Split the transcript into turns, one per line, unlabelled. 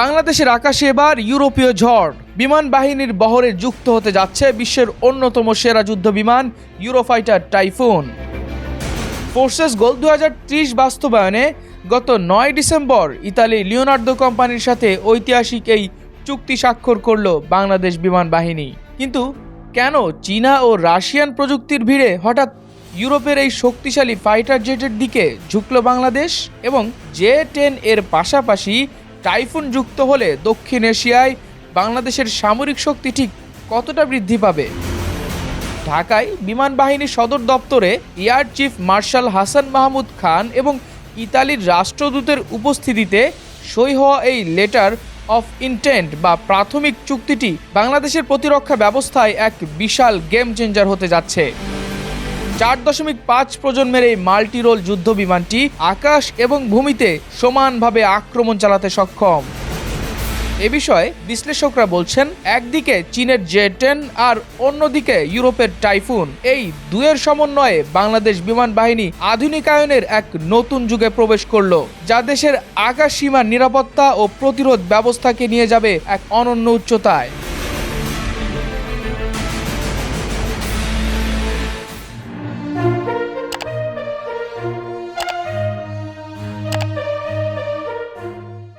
বাংলাদেশের আকাশে এবার ইউরোপীয় ঝড়। বিমান বাহিনীর বহরে যুক্ত হতে যাচ্ছে বিশ্বের অন্যতম সেরা যুদ্ধ বিমান, ইউরোফাইটার টাইফুন। ফোর্সেস গোল দু হাজার ত্রিশ বাস্তবায়নে গত নয় ডিসেম্বর ইতালি লিওনার্দো কোম্পানির সাথে ঐতিহাসিক এই চুক্তি স্বাক্ষর করল বাংলাদেশ বিমান বাহিনী। কিন্তু কেন চীনা ও রাশিয়ান প্রযুক্তির ভিড়ে হঠাৎ ইউরোপের এই শক্তিশালী ফাইটার জেটের দিকে ঝুঁকল বাংলাদেশ? এবং জে টেন এর পাশাপাশি টাইফুন যুক্ত হলে দক্ষিণ এশিয়ায় বাংলাদেশের সামরিক শক্তি ঠিক কতটা বৃদ্ধি পাবে? ঢাকায় বিমান বাহিনী সদর দপ্তরে air chief marshal Hasan Mahmud Khan এবং ইতালির রাষ্ট্রদূতের উপস্থিতিতে সই হওয়া এই লেটার অফ ইন্টেন্ট বা প্রাথমিক চুক্তিটি বাংলাদেশের প্রতিরক্ষা ব্যবস্থায় এক বিশাল গেম চেঞ্জার হতে যাচ্ছে। চার দশমিক পাঁচ প্রজন্মের এই মাল্টি রোল যুদ্ধ বিমানটি আকাশ এবং ভূমিতে সমানভাবে আক্রমণ চালাতে সক্ষম। এ বিষয়ে বিশ্লেষকরা বলছেন, একদিকে চীনের জে টেন আর অন্যদিকে ইউরোপের টাইফুন। এই দুয়ের সমন্বয়ে বাংলাদেশ বিমান বাহিনী আধুনিকায়নের এক নতুন যুগে প্রবেশ করল, যা দেশের আকাশ সীমার নিরাপত্তা ও প্রতিরোধ ব্যবস্থাকে নিয়ে যাবে এক অনন্য উচ্চতায়।